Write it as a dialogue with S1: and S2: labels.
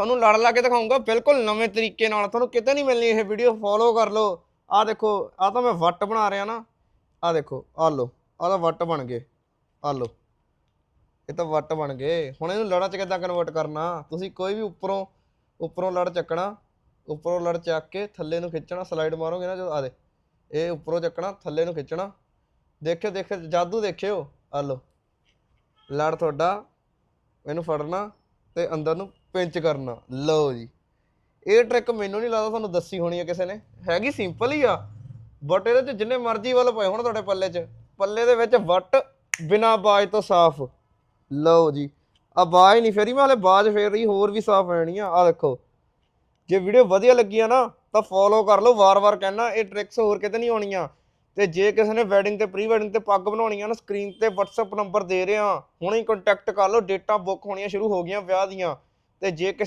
S1: ਤੁਹਾਨੂੰ ਲੜ ਲਾ ਕੇ ਦਿਖਾਉਂਗਾ ਬਿਲਕੁਲ ਨਵੇਂ ਤਰੀਕੇ ਨਾਲ। ਤੁਹਾਨੂੰ ਕਿਤੇ ਨਹੀਂ ਮਿਲਣੀ ਇਹ ਵੀਡੀਓ ਫੋਲੋ ਕਰ ਲਓ। ਆ ਦੇਖੋ ਆ ਤਾਂ ਮੈਂ ਵੱਟ ਬਣਾ ਰਿਹਾ ਨਾ। ਆ ਦੇਖੋ ਆ ਲਓ ਆ ਤਾਂ ਵੱਟ ਬਣ ਗਏ। ਆ ਲਓ, ਇਹ ਤਾਂ ਵੱਟ ਬਣ ਗਏ। ਹੁਣ ਇਹਨੂੰ ਲੜਾਂ ਚ ਕਿੱਦਾਂ ਕਨਵਰਟ ਕਰਨਾ? ਤੁਸੀਂ ਕੋਈ ਵੀ ਉੱਪਰੋਂ ਉੱਪਰੋਂ ਲੜ ਚੱਕਣਾ, ਉੱਪਰੋਂ ਲੜ ਚੱਕ ਕੇ ਥੱਲੇ ਨੂੰ ਖਿੱਚਣਾ ਸਲਾਈਡ ਮਾਰੋਗੇ ਨਾ ਜਦੋਂ ਆ ਦੇ ਇਹ ਉੱਪਰੋਂ ਚੱਕਣਾ, ਥੱਲੇ ਨੂੰ ਖਿੱਚਣਾ। ਦੇਖਿਓ ਦੇਖਿਓ, ਜਾਦੂ ਦੇਖਿਓ। ਆ ਲਓ, ਲੜ ਤੁਹਾਡਾ, ਇਹਨੂੰ ਫੜਨਾ। ਤੇ ਅੰਦਰ ਨੂੰ ਪਿੰਚ ਕਰਨਾ। ਲਓ ਜੀ। ਇਹ ਟ੍ਰਿਕ ਮੈਨੂੰ ਨਹੀਂ ਲੱਗਦਾ ਤੁਹਾਨੂੰ ਦੱਸੀ ਹੋਣੀ ਆ ਕਿਸੇ ਨੇ। ਹੈਗੀ ਸਿੰਪਲ ਹੀ ਆ। ਬਟ ਇਹਦੇ ਚ ਜਿੰਨੇ ਮਰਜ਼ੀ ਵੱਲ ਪਏ ਹੁਣ ਤੁਹਾਡੇ ਪੱਲੇ 'ਚ। ਪੱਲੇ ਦੇ ਵਿੱਚ ਵੱਟ ਬਿਨਾ ਬਾਜ ਤੋਂ ਸਾਫ਼। ਲਓ ਜੀ। ਆ ਬਾਜ ਨਹੀਂ ਫੇਰੀ, ਮੈਂ ਹਲੇ ਬਾਜ ਫੇਰ ਰਹੀ, ਹੋਰ ਵੀ ਸਾਫ਼ ਆਣੀ ਆ। ਆ ਦੇਖੋ। ਜੇ ਵੀਡੀਓ ਵਧੀਆ ਲੱਗੀ ਆ ਨਾ, ਤਾਂ ਫੋਲੋ ਕਰ ਲਓ। ਵਾਰ-ਵਾਰ ਕਹਿਣਾ, ਇਹ ਟ੍ਰਿਕਸ ਹੋਰ ਕਿਤੇ ਨਹੀਂ ਆਉਣੀਆਂ ਤੇ ਜੇ ਕਿਸੇ ਨੇ ਵੈਡਿੰਗ ਤੇ ਪ੍ਰੀ ਵੈਡਿੰਗ ਤੇ ਪੱਗ ਬਣਾਉਣੀ ਆ ਨਾ ਸਕਰੀਨ ਤੇ WhatsApp ਨੰਬਰ ਦੇ ਰਿਹਾ, ਹੁਣੇ ਹੀ ਕੰਟੈਕਟ ਕਰ ਲਓ ਡੇਟਾਂ ਬੁੱਕ ਹੋਣੀਆਂ ਸ਼ੁਰੂ ਹੋ ਗਈਆਂ ਵਿਆਹ ਦੀਆਂ। ਤੇ ਜੇ ਕਿਸੇ